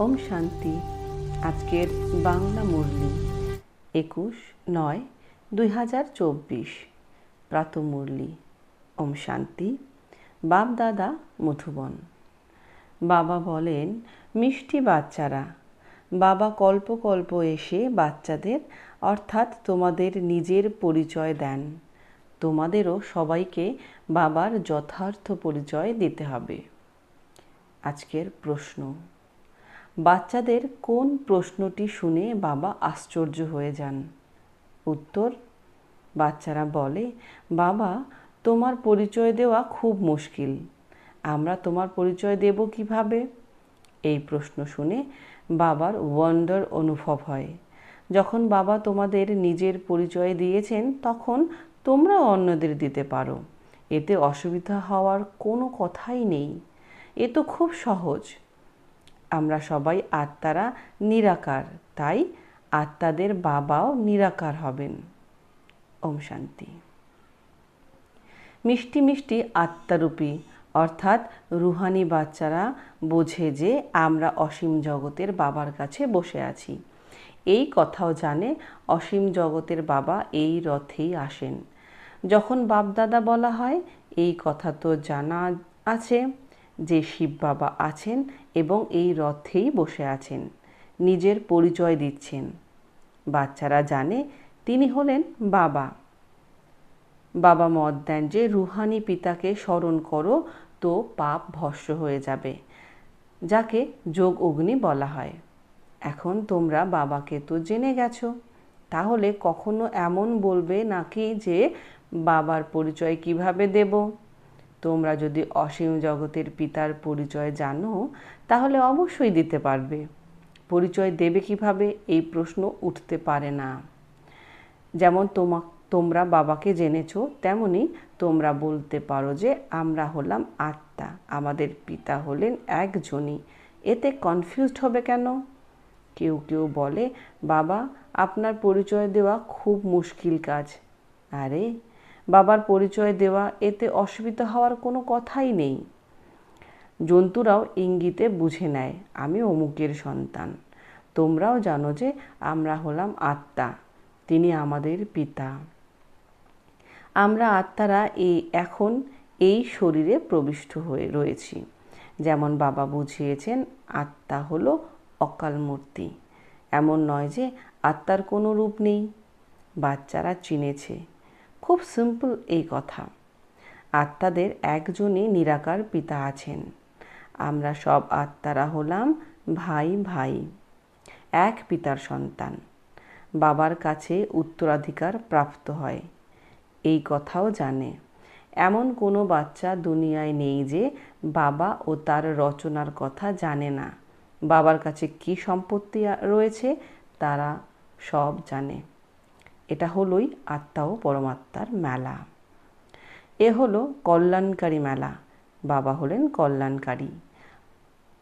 ওম শান্তি। আজকের বাংলা মুরলি একুশ নয় দুই হাজার চব্বিশ। প্রাতমুরলি ওম শান্তি। বাপ দাদা, মধুবন। বাবা বলেন, মিষ্টি বাচ্চারা, বাবা কল্প কল্প এসে বাচ্চাদের, অর্থাৎ তোমাদের নিজের পরিচয় দেন। তোমাদেরও সবাইকে বাবার যথার্থ পরিচয় দিতে হবে। আজকের প্রশ্ন বাচ্চাদের কোন প্রশ্নটি শুনে বাবা আশ্চর্য হয়ে যান? উত্তর, বাচ্চারা বলে, বাবা, তোমার পরিচয় দেওয়া খুব মুশকিল। আমরা তোমার পরিচয় দেব কীভাবে? এই প্রশ্ন শুনে বাবার ওয়ান্ডার অনুভব হয়। যখন বাবা তোমাদের নিজের পরিচয় দিয়েছেন, তখন তোমরাও অন্যদের দিতে পারো। এতে অসুবিধা হওয়ার কোনো কথাই নেই। এ তো খুব সহজ। আমরা সবাই আত্মারা নিরাকার, তাই আত্মাদের বাবাও নিরাকার হবেন। ওম শান্তি। মিষ্টি মিষ্টি আত্মারূপী, অর্থাৎ রুহানি বাচ্চারা বোঝে যে আমরা অসীম জগতের বাবার কাছে বসে আছি। এই কথাও জানে অসীম জগতের বাবা এই রথেই আসেন। যখন বাপদাদা বলা হয়, এই কথা তো জানা আছে। যে শিব বাবা আছেন এবং এই রথেই বসে আছেন, নিজের পরিচয় দিচ্ছেন। বাচ্চারা জানে তিনি হলেন বাবা। বাবা মত দেন যে, রুহানি পিতাকে স্মরণ করো, তো পাপ ভস্য হয়ে যাবে, যাকে যোগ অগ্নি বলা হয়। এখন তোমরা বাবাকে তো জেনে গেছো, তাহলে কখনো এমন বলবে নাকি যে, বাবার পরিচয় কীভাবে দেব? তোমরা যদি অসীম জগতের পিতার পরিচয় জানো, তাহলে অবশ্যই দিতে পারবে। পরিচয় দেবে কীভাবে? এই প্রশ্ন উঠতে পারে না। যেমন তোমা, তোমরা বাবাকে জেনেছ, তেমনি তোমরা বলতে পারো যে, আমরা হলাম আত্মা। আমাদের পিতা হলেন একজনই। এতে কনফিউজড হবে কেন? কেউ কেউ বলে, বাবা, আপনার পরিচয় দেওয়া খুব মুশকিল কাজ। আরে বাবার পরিচয় দেওয়া, এতে অসুবিধা হওয়ার কোনো কথাই নেই। জন্তুরাও ইঙ্গিতে বুঝে নেয়, আমি অমুকের সন্তান। তোমরাও জানো যে আমরা হলাম আত্মা। তিনি আমাদের পিতা। আমরা আত্মারা এই, এখন এই শরীরে প্রবিষ্ট হয়ে রয়েছি। যেমন বাবা বুঝিয়েছেন, আত্মা হলো অকাল মূর্তি। এমন নয় যে আত্মার কোনো রূপ নেই। বাচ্চারা চিনেছে। খুব সিম্পল এই কথা। আত্মাদের একজনই নিরাকার পিতা আছেন। আমরা সব আত্মারা হলাম ভাই ভাই, এক পিতার সন্তান। বাবার কাছে উত্তরাধিকার প্রাপ্ত হয়। এই কথাও জানে। এমন কোনো বাচ্চা দুনিয়ায় নেই যে বাবা ও তার রচনার কথা জানে না। বাবার কাছে কি সম্পত্তি রয়েছে তারা সব জানে। এটা হলোই আত্মা ও পরমাত্মার মেলা। এ হলো কল্যাণকারী মেলা। বাবা হলেন কল্যাণকারী।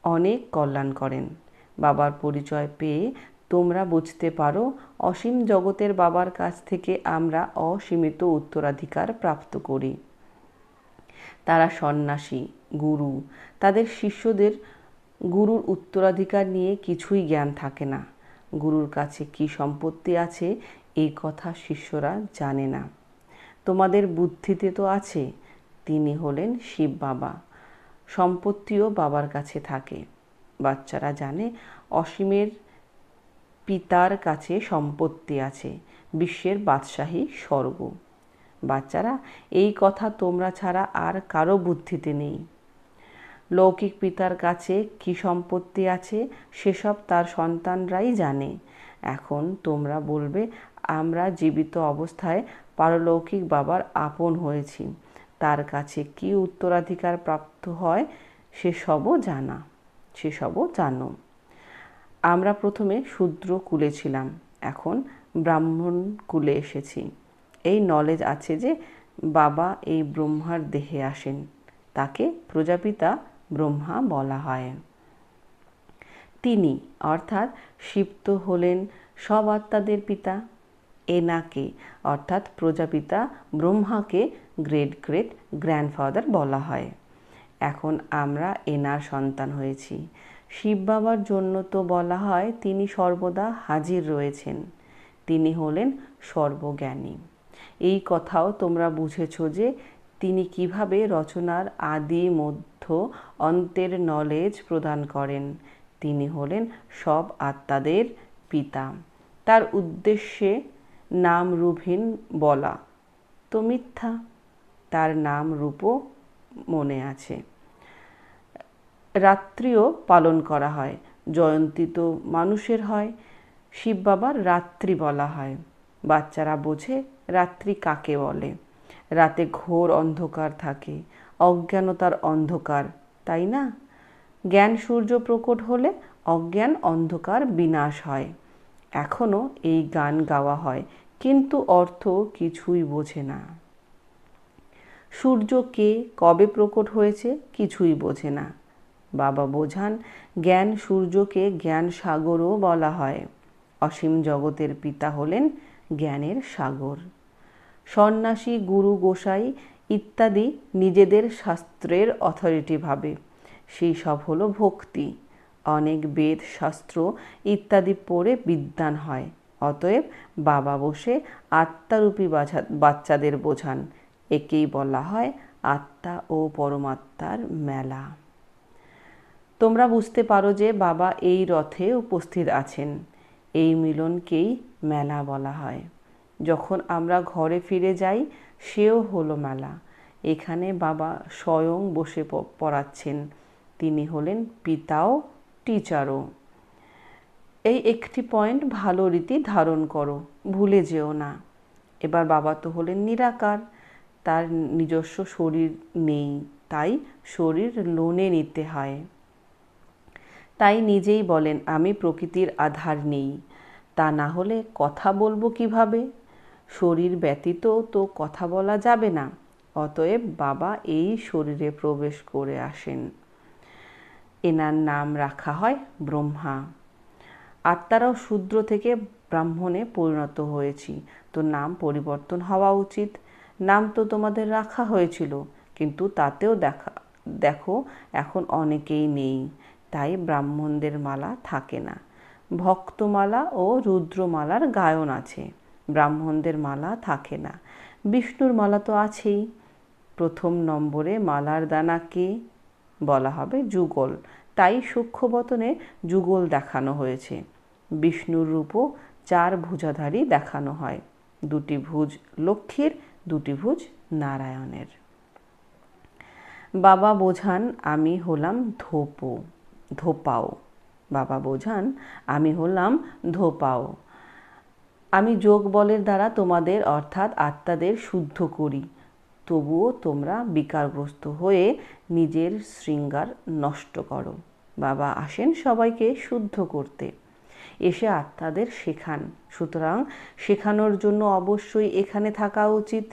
অনেক কল্যাণ করেন। বাবার পরিচয় পেয়ে তোমরা বুঝতে পারো, অসীম জগতের বাবার কাছ থেকে আমরা অসীমিত উত্তরাধিকার প্রাপ্ত করি। তারা সন্ন্যাসী, গুরু। তাদের শিষ্যদের গুরুর উত্তরাধিকার নিয়ে কিছুই জ্ঞান থাকে না। গুরুর কাছে কি সম্পত্তি আছে এই কথা শিষ্যরা জানে না। তোমাদের বুদ্ধিতে তো আছে, তিনি হলেন শিব বাবা। সম্পত্তিও বাবার কাছে থাকে। বাচ্চারা জানে, অসীমের পিতার কাছে সম্পত্তি আছে, বিশ্বের বাদশাহী স্বর্গ। বাচ্চারা, এই কথা তোমরা ছাড়া আর কারও বুদ্ধিতে নেই। লৌকিক পিতার কাছে কি সম্পত্তি আছে, সেসব তার সন্তানরাই জানে। এখন তোমরা বলবে আমরা জীবিত অবস্থায় পারলৌকিক বাবার আপন হয়েছি। তার কাছে কি উত্তরাধিকার প্রাপ্ত হয় সেসবও জানা। সেসবও জানো। আমরা প্রথমে শূদ্র কুলে ছিলাম, এখন ব্রাহ্মণ কুলে এসেছি। এই নলেজ আছে যে বাবা এই ব্রহ্মার দেহে আসেন, তাকে প্রজাপিতা ব্রহ্মা বলা হয়। তিনি অর্থাৎ শিপ্ত হলেন সব আত্মাদের পিতা। এনাকে, অর্থাৎ প্রজাপিতা ব্রহ্মাকে গ্রেট গ্রেট গ্র্যান্ডফাদার বলা হয়। এখন আমরা এনার সন্তান হয়েছি। শিব বাবার জন্য তো বলা হয় তিনি সর্বদা হাজির রয়েছেন। তিনি হলেন সর্বজ্ঞানী। এই কথাও তোমরা বুঝেছ যে তিনি কীভাবে রচনার আদি মধ্য অন্তের নলেজ প্রদান করেন। তিনি হলেন সব আত্মাদের পিতা। তার উদ্দেশ্যে নাম রূপহীন বলা। তো মিথ্যা, তার নাম রূপও মনে আছে। রাত্রিও পালন করা হয়, জয়ন্তী তো মানুষের হয়, শিব বাবার রাত্রি বলা হয়। বাচ্চারা বোঝে রাত্রি কাকে বলে। রাতে ঘোর অন্ধকার থাকে অজ্ঞানতার অন্ধকার, তাই না? জ্ঞান সূর্য প্রকট হলে অজ্ঞান অন্ধকার বিনাশ হয়। এখনও এই গান গাওয়া হয়, কিন্তু অর্থ কিছুই বোঝে না। সূর্য কে কবে প্রকট হয়েছে কিছুই বোঝে না। বাবা বোঝান, জ্ঞান সূর্যকে জ্ঞান সাগরও বলা হয়। অসীম জগতের পিতা হলেন জ্ঞানের সাগর। সন্ন্যাসী, গুরু, গোসাই ইত্যাদি নিজেদের শাস্ত্রের অথরিটি ভাবে। সেই সব হলো ভক্তি। অনেক বেদ, শাস্ত্র ইত্যাদি পড়ে বিদ্যান হয়। অতএব বাবা বসে আত্মারূপী বাচ্চাদের বোঝান। একেই বলা হয় আত্মা ও পরমাত্মার মেলা। তোমরা বুঝতে পারো যে বাবা এই রথে উপস্থিত আছেন। এই মিলনকেই মেলা বলা হয়। যখন আমরা ঘরে ফিরে যাই, সেও হলো মেলা। এখানে বাবা স্বয়ং বসে পড়াচ্ছেন। তিনি হলেন পিতাও টিচারও। এই একটি পয়েন্ট ভালো রীতি ধারণ করো, ভুলে যেও না। এবার বাবা তো হলেন নিরাকার, তার নিজস্ব শরীর নেই, তাই শরীর লোনে নিতে হয়। তাই নিজেই বলেন, আমি প্রকৃতির আধার নেই, তা না হলে কথা বলব কীভাবে? শরীর ব্যতীত তো কথা বলা যাবে না, অতএব বাবা এই শরীরে প্রবেশ করে আসেন। এনার নাম রাখা হয় ব্রহ্মা। আত্মারাও শূদ্র থেকে ব্রাহ্মণে পরিণত হয়েছি। তো নাম পরিবর্তন হওয়া উচিত। নাম তো তোমাদের রাখা হয়েছিল, কিন্তু তাতেও দেখা, দেখো, এখন অনেকেই নেই। তাই ব্রাহ্মণদের মালা থাকে না। ভক্তমালা ও রুদ্রমালার গায়ন আছে। ব্রাহ্মণদের মালা থাকে না। বিষ্ণুর মালা তো আছেই। প্রথম নম্বরে মালার দানাকে বলা হবে, যুগল। তাই সূক্ষ্মবতনে যুগল দেখানো হয়েছে। বিষ্ণুর রূপও চার ভুজাধারী দেখানো হয়। দুটি ভুজ লক্ষ্মীর, দুটি ভুজ নারায়ণের। বাবা বোঝান, আমি হলাম ধোপো, ধোপাও। বাবা বোঝান, আমি হলাম ধোপাও। আমি যোগ বলের দ্বারা তোমাদের, অর্থাৎ আত্মাদের, শুদ্ধ করি। তবুও তোমরা বিকারগ্রস্ত হয়ে নিজের শৃঙ্গার নষ্ট করো। বাবা আসেন সবাইকে শুদ্ধ করতে। এসে আত্মাদের শেখান। সুতরাং শেখানোর জন্য অবশ্যই এখানে থাকা উচিত,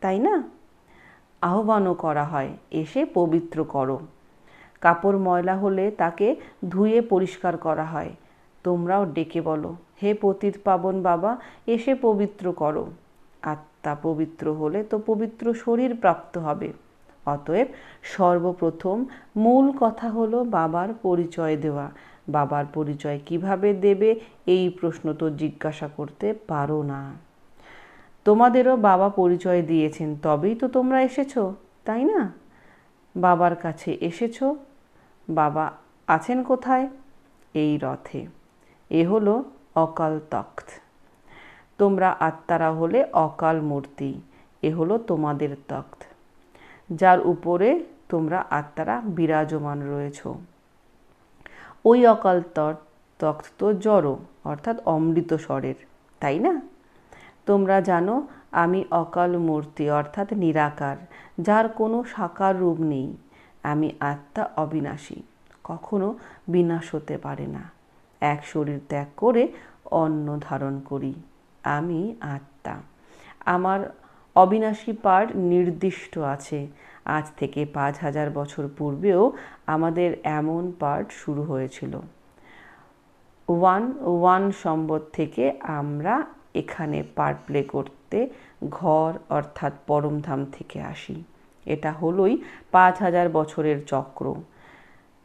তাই না? আহ্বানও করা হয়, এসে পবিত্র করো। কাপড় ময়লা হলে তাকে ধুয়ে পরিষ্কার করা হয়। তোমরাও ডেকে বলো, হে পতিত পাবন বাবা, এসে পবিত্র করো। আত্মা পবিত্র হলে তো পবিত্র শরীর প্রাপ্ত হবে। অতএব সর্বপ্রথম মূল কথা হলো বাবার পরিচয় দেওয়া। বাবার পরিচয় কীভাবে দেবে এই প্রশ্ন তো জিজ্ঞাসা করতে পারো না। তোমাদেরও বাবা পরিচয় দিয়েছেন, তবেই তো তোমরা এসেছ, তাই না? বাবার কাছে এসেছ? বাবা আছেন কোথায়? এই রথে। এ হলো অকাল তখ্ত। তোমরা আত্মারা হলে অকাল মূর্তি, এ হলো তোমাদের তখ্ত যার উপরে তোমরা আত্মারা বিরাজমান রয়েছ। ওই অকাল তখ্ত তো জড়ো, অর্থাৎ অমৃত স্বরের, তাই না? তোমরা জানো, আমি অকাল মূর্তি, অর্থাৎ নিরাকার, যার কোনো সাকার রূপ নেই। আমি আত্মা অবিনাশী, কখনো বিনাশ হতে পারে না। এক শরীর ত্যাগ করে অন্ন ধারণ করি। আমি আত্মা। আমার অবিনাশী পাঠ নির্দিষ্ট আছে। আজ থেকে পাঁচ হাজার বছর পূর্বেও আমাদের এমন পাঠ শুরু হয়েছিল। ওয়ান ওয়ান সম্বত থেকে আমরা এখানে পার্ট প্লে করতে ঘর অর্থাৎ পরমধাম থেকে আসি। এটা হলোই পাঁচ হাজার বছরের চক্র।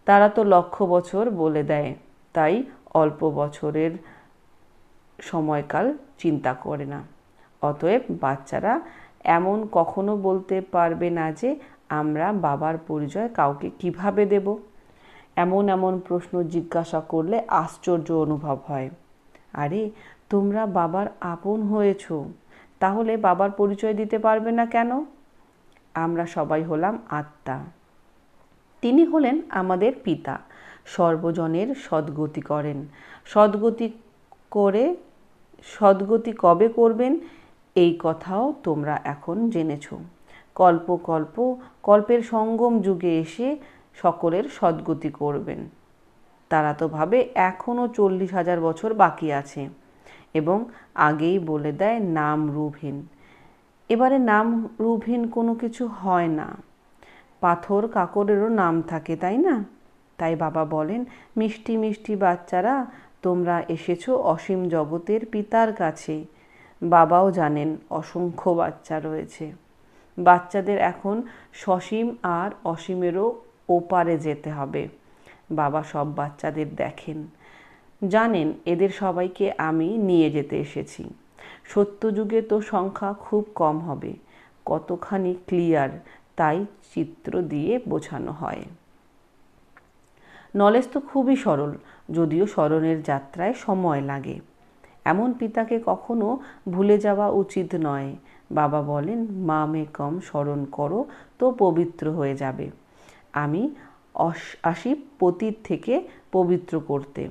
তারা তো লক্ষ বছর বলে দেয়, তাই অল্প বছরের সময়কাল চিন্তা করে না। অতএব বাচ্চারা এমন কখনো বলতে পারবে না যে, আমরা বাবার পরিচয় কাউকে কীভাবে দেব? এমন এমন প্রশ্ন জিজ্ঞাসা করলে আশ্চর্য অনুভব হয়। আরে, তোমরা বাবার আপন হয়েছ, তাহলে বাবার পরিচয় দিতে পারবে না কেন? আমরা সবাই হলাম আত্মা। তিনি হলেন আমাদের পিতা। সর্বজনের সদ্গতি করেন। সদ্গতি করে সদ্গতি কবে করবেন? এই কথাও তোমরা এখন জেনেছ। কল্প কল্প, কল্পের সঙ্গম যুগে এসে সকলের সদ্গতি করবেন। তারা তো ভাবে এখনও চল্লিশ হাজার বছর বাকি আছে এবং আগেই বলে দেয় নাম রূপহীন। এবারে নাম রূপহীন কোনো কিছু হয় না। পাথর কাকরেরও নাম থাকে, তাই না? তাই বাবা বলেন, মিষ্টি মিষ্টি বাচ্চারা তোমরা এসেছ অসীম জগতের পিতার কাছে। বাবাও জানেন অসংখ্য বাচ্চা রয়েছে। বাচ্চাদের এখন সসীম আর অসীমেরও ওপারে যেতে হবে। বাবা সব বাচ্চাদের দেখেন। জানেন এদের সবাইকে আমি নিয়ে যেতে এসেছি। সত্যযুগে তো সংখ্যা খুব কম হবে। কতখানি ক্লিয়ার তাই চিত্র দিয়ে বোঝানো হয়। নলেজ তো খুবই সরল, যদিও স্মরণের যাত্রায় সময় লাগে। এমন পিতাকে কখনো ভুলে যাওয়া উচিত নয়। বাবা বলেন, মা মে কম স্মরণ করো, তো পবিত্র হয়ে যাবে। আমি আসি পতীত থেকে পবিত্র করতে।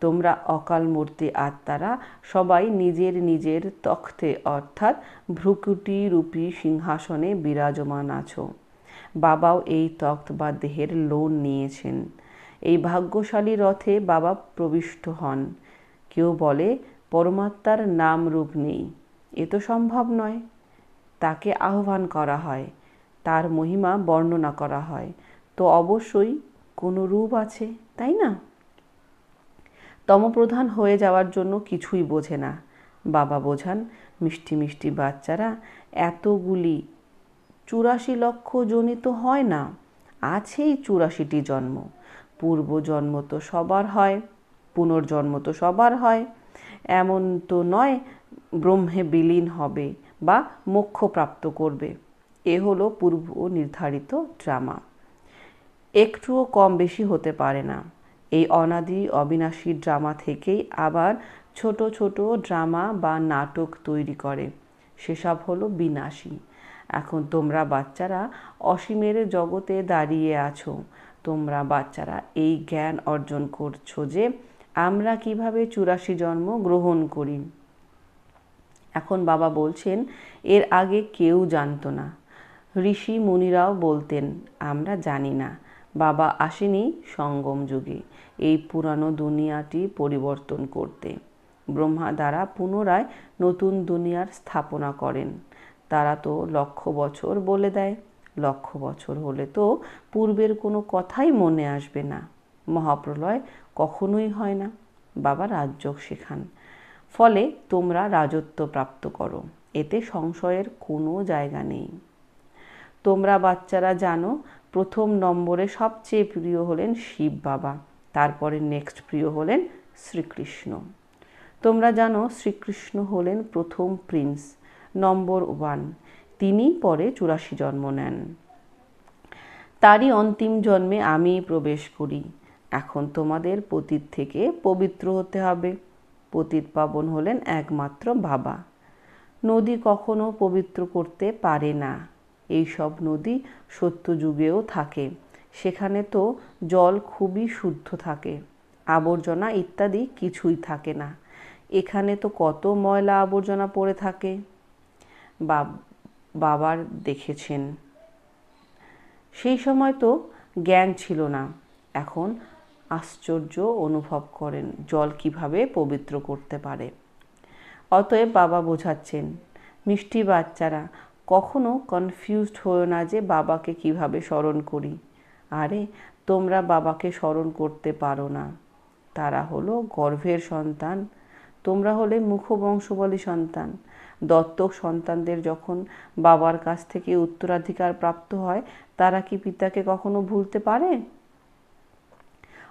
তোমরা অকাল মূর্তি আত্মারা সবাই নিজের নিজের তখ্তে, অর্থাৎ ভ্রুকুটি রূপী সিংহাসনে বিরাজমান আছো। বাবাও এই তখ্ত বা দেহের লোন নিয়েছেন। এই ভাগ্যশালী রথে বাবা প্রবিষ্ট হন। কেউ বলে, পরমাত্মার নাম রূপ নেই। এ তো সম্ভব নয়। তাকে আহ্বান করা হয়। তার মহিমা বর্ণনা করা হয়। তো অবশ্যই কোনো রূপ আছে, তাই না? তমপ্রধান হয়ে যাওয়ার জন্য কিছুই বোঝে না। বাবা বোঝান, মিষ্টি মিষ্টি বাচ্চারা, এতগুলি চুরাশি লক্ষ জনিত হয় না। আছেই চুরাশিটি জন্ম। পূর্বজন্ম তো সবার হয়, পুনর্জন্ম তো সবার হয়। এমন তো নয় ব্রহ্মে বিলীন হবে বা মোক্ষ প্রাপ্ত করবে। এ হলো পূর্ব নির্ধারিত ড্রামা। একটুও কম বেশি হতে পারে না। এই অনাদি অবিনাশী ড্রামা থেকেই আবার ছোট ছোট ড্রামা বা নাটক তৈরি করে। সেসব হলো বিনাশী। এখন তোমরা বাচ্চারা অসীমের জগতে দাঁড়িয়ে আছো। তোমরা বাচ্চারা এই জ্ঞান অর্জন করছ যে আমরা কীভাবে চুরাশি জন্ম গ্রহণ করি। এখন বাবা বলছেন, এর আগে কেউ জানতো না। ঋষি মুনিরাও বলতেন, আমরা জানি না। বাবা আসেনি সঙ্গম যুগে এই পুরানো দুনিয়াটি পরিবর্তন করতে। ব্রহ্মা দ্বারা পুনরায় নতুন দুনিয়ার স্থাপনা করেন। তারা তো লক্ষ বছর বলে দেয়। লক্ষ বছর হলে তো পূর্বের কোনো কথাই মনে আসবে না। মহাপ্রলয় কখনোই হয় না। বাবা রাজযোগ শেখান। ফলে তোমরা রাজত্ব প্রাপ্ত করো। এতে সংশয়ের কোনো জায়গা নেই। তোমরা বাচ্চারা জানো, প্রথম নম্বরে সবচেয়ে প্রিয় হলেন শিব বাবা। তারপরে নেক্সট প্রিয় হলেন শ্রীকৃষ্ণ। তোমরা জানো, শ্রীকৃষ্ণ হলেন প্রথম প্রিন্স, নম্বর ওয়ান। তিনি পরে চুরাশি জন্ম নেন। তারই অন্তিম জন্মে আমি প্রবেশ করি। এখন তোমাদের পতীত থেকে পবিত্র হতে হবে। পতীত পাবন হলেন একমাত্র বাবা। নদী কখনো পবিত্র করতে পারে না। এই সব নদী সত্যযুগেও থাকে। সেখানে তো জল খুবই শুদ্ধ থাকে। আবর্জনা ইত্যাদি কিছুই থাকে না। এখানে তো কত ময়লা আবর্জনা পড়ে থাকে। বাবার দেখেছেন। সেই সময় তো জ্ঞান ছিল না। এখন আশ্চর্য অনুভব করেন জল কীভাবে পবিত্র করতে পারে। অতএব বাবা বোঝাচ্ছেন, মিষ্টি বাচ্চারা, কখনো কনফিউজড হয়েও না যে বাবাকে কীভাবে স্মরণ করি। আরে, তোমরা বাবাকে স্মরণ করতে পারো না। তারা হলো গর্ভের সন্তান। তোমরা হলে মুখবংশবলী সন্তান। দত্তক সন্তানদের যখন বাবার কাছ থেকে উত্তরাধিকার প্রাপ্ত হয়, তারা কি পিতাকে কখনো ভুলতে পারে?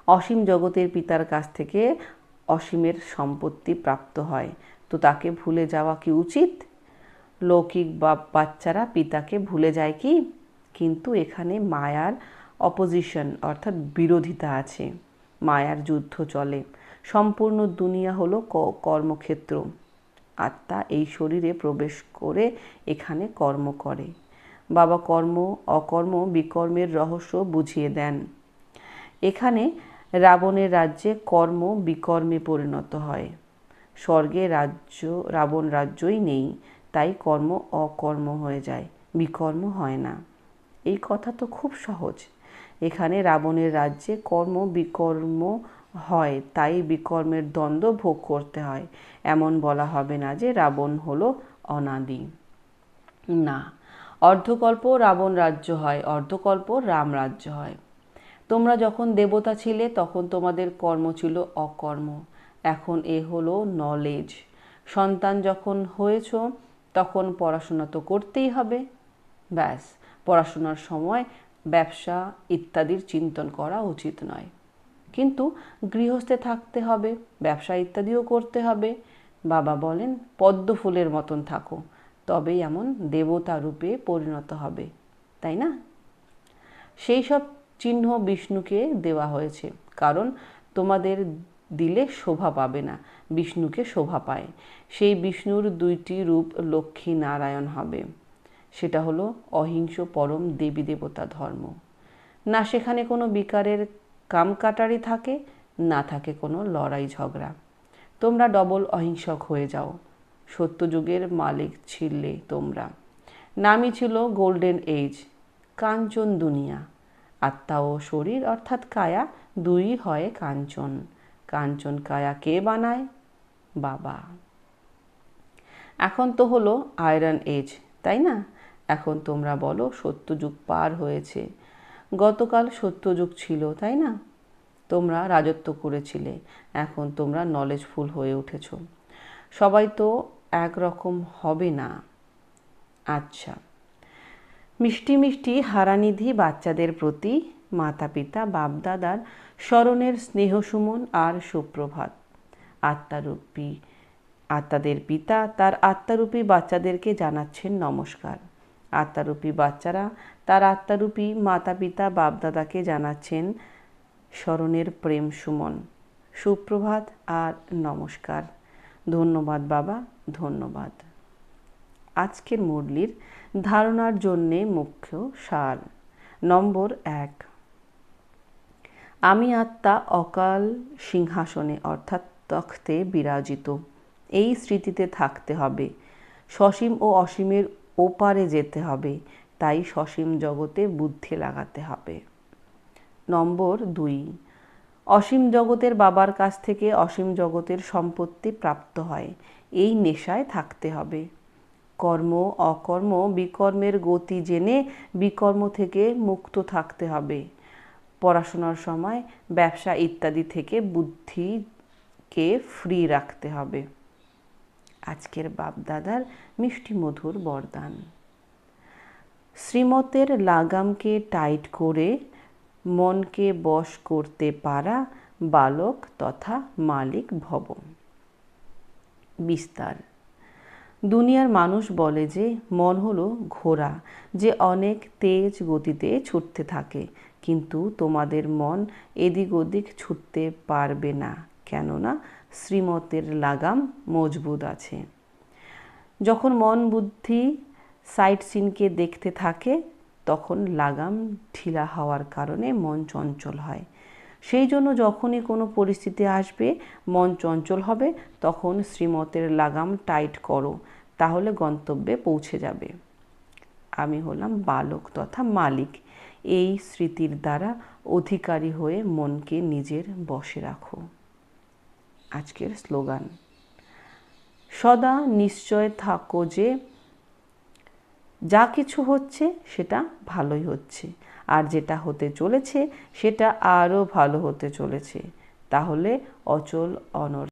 অসীম জগতের পিতার কাছ থেকে অসীমের সম্পত্তি প্রাপ্ত হয়। তো তাকে ভুলে যাওয়া কি উচিত? লৌকিক বা বাচ্চারা পিতাকে ভুলে যায় কি? কিন্তু এখানে মায়ার অপোজিশন অর্থাৎ বিরোধিতা আছে। মায়ার যুদ্ধ চলে। সম্পূর্ণ দুনিয়া হলো কর্মক্ষেত্র। আত্মা এই শরীরে প্রবেশ করে এখানে কর্ম করে। বাবা কর্ম, অকর্ম, বিকর্মের রহস্য বুঝিয়ে দেন। এখানে রাবণের রাজ্যে কর্ম, বিকর্মে পরিণত হয়। স্বর্গে রাজ্য, রাবণ রাজ্যই নেই, তাই কর্ম অকর্ম হয়ে যায়, বিকর্ম হয় না। এই কথা তো খুব সহজ। এখানে রাবণের রাজ্যে কর্ম, বিকর্ম হয়, তাই বিকর্মের দ্বন্দ্ব ভোগ করতে হয়। এমন বলা হবে না যে রাবণ হলো অনাদি। না, অর্ধকল্প রাবণ রাজ্য হয়, অর্ধকল্প রাম রাজ্য হয়। তোমরা যখন দেবতা ছিলে, তখন তোমাদের কর্ম ছিল অকর্ম। এখন এ হলো নলেজ সন্তান যখন হয়েছ, তখন পড়াশোনা তো করতেই হবে। ব্যাস, পড়াশোনার সময় ব্যবসা ইত্যাদির চিন্তন করা উচিত নয়। কিন্তু গৃহস্থে থাকতে হবে, ব্যবসা ইত্যাদিও করতে হবে। বাবা বলেন, পদ্ম ফুলের মতন থাকো, তবেই এমন দেবতা রূপে পরিণত হবে, তাই না? সেই সব চিহ্ন বিষ্ণুকে দেওয়া হয়েছে, কারণ তোমাদের দিলে শোভা পাবে না, বিষ্ণুকে শোভা পায়। সেই বিষ্ণুর দুইটি রূপ লক্ষ্মী নারায়ণ হবে, সেটা হলো অহিংস পরম দেবী দেবতা ধর্ম। না, সেখানে কোনো বিকারের কামকাটারি থাকে, না থাকে কোনো লড়াই ঝগড়া। তোমরা ডবল অহিংসক হয়ে যাও। সত্যযুগের মালিক ছিলে তোমরা। নামই ছিল গোল্ডেন এজ কাঞ্চন দুনিয়া। আত্মা ও শরীর অর্থাৎ কায়া, দুই হয় কাঞ্চন। কাঞ্চন কায়া কে বানায়? বাবা। এখন তো হলো আয়রন এজ তাই না? এখন তোমরা বলো সত্যযুগ পার হয়েছে। গতকাল সত্যযুগ ছিল, তাই না? তোমরা রাজত্ব করেছিলে, এখন তোমরা নলেজফুল হয়ে উঠেছ। সবাই তো একরকম হবে না। আচ্ছা মিষ্টি মিষ্টি হারানিধি বাচ্চাদের প্রতি মাতা পিতা বাপদাদার স্মরণের স্নেহসুমন আর সুপ্রভাত। আত্মারূপী, আত্মাদের পিতা, তার আত্মারূপী বাচ্চাদেরকে জানাচ্ছেন নমস্কার। আত্মারূপী বাচ্চারা। তার আত্মারূপী মাতা পিতা বাপদাদাকে জানাচ্ছেন স্মরণের প্রেম সুমন। সুপ্রভাত আর নমস্কার। ধন্যবাদ বাবা, ধন্যবাদ। আজকের মুরলির ধারণার জন্যে মুখ্য সার। নম্বর এক। আমি আত্মা অকাল সিংহাসনে অর্থাৎ তখ্তে বিরাজিত। এই স্মৃতিতে থাকতে হবে। সসীম ও অসীমের ওপারে যেতে হবে, তাই সসীম জগতে বুদ্ধি লাগাতে হবে। নম্বর দুই, অসীম জগতের বাবার কাছ থেকে অসীম জগতের সম্পত্তি প্রাপ্ত হয়, এই নেশায় থাকতে হবে। কর্ম, অকর্ম, বিকর্মের গতি জেনে বিকর্ম থেকে মুক্ত থাকতে হবে। পড়াশোনার সময়, ব্যবসা ইত্যাদি থেকে বুদ্ধিকে ফ্রি রাখতে হবে। আজকের বাপদাদার মিষ্টি মধুর বরদান। শ্রীমতের লাগামকে টাইট করে, মনকে বশ করতে পারা বালক তথা মালিক ভব বিস্তার। দুনিয়ার মানুষ বলে যে, মন হলো ঘোড়া, যে অনেক তেজ গতিতে ছুটতে থাকে, কিন্তু তোমাদের মন এদিক ওদিক ছুটতে পারবে না। কেননা শ্রীমতের লাগাম মজবুত আছে। যখন মন বুদ্ধি সাইট সিনকে দেখতে থাকে, তখন লাগাম ঢিলা হওয়ার কারণে মন চঞ্চল হয়। সেই জন্য যখনই কোনো পরিস্থিতি আসবে, মন চঞ্চল হবে, তখন শ্রীমতের লাগাম টাইট করো, তাহলে গন্তব্যে পৌঁছে যাবে। আমি হলাম বালক তথা মালিক। এই স্মৃতির দ্বারা অধিকারী হয়ে মনকে নিজের বশে রাখো। আজকের স্লোগান। সদা নিশ্চয় থাকো যে, যা কিছু হচ্ছে সেটা ভালোই হচ্ছে, আর যেটা হতে চলেছে সেটা আরও ভালো হতে চলেছে। তাহলে অচল অনর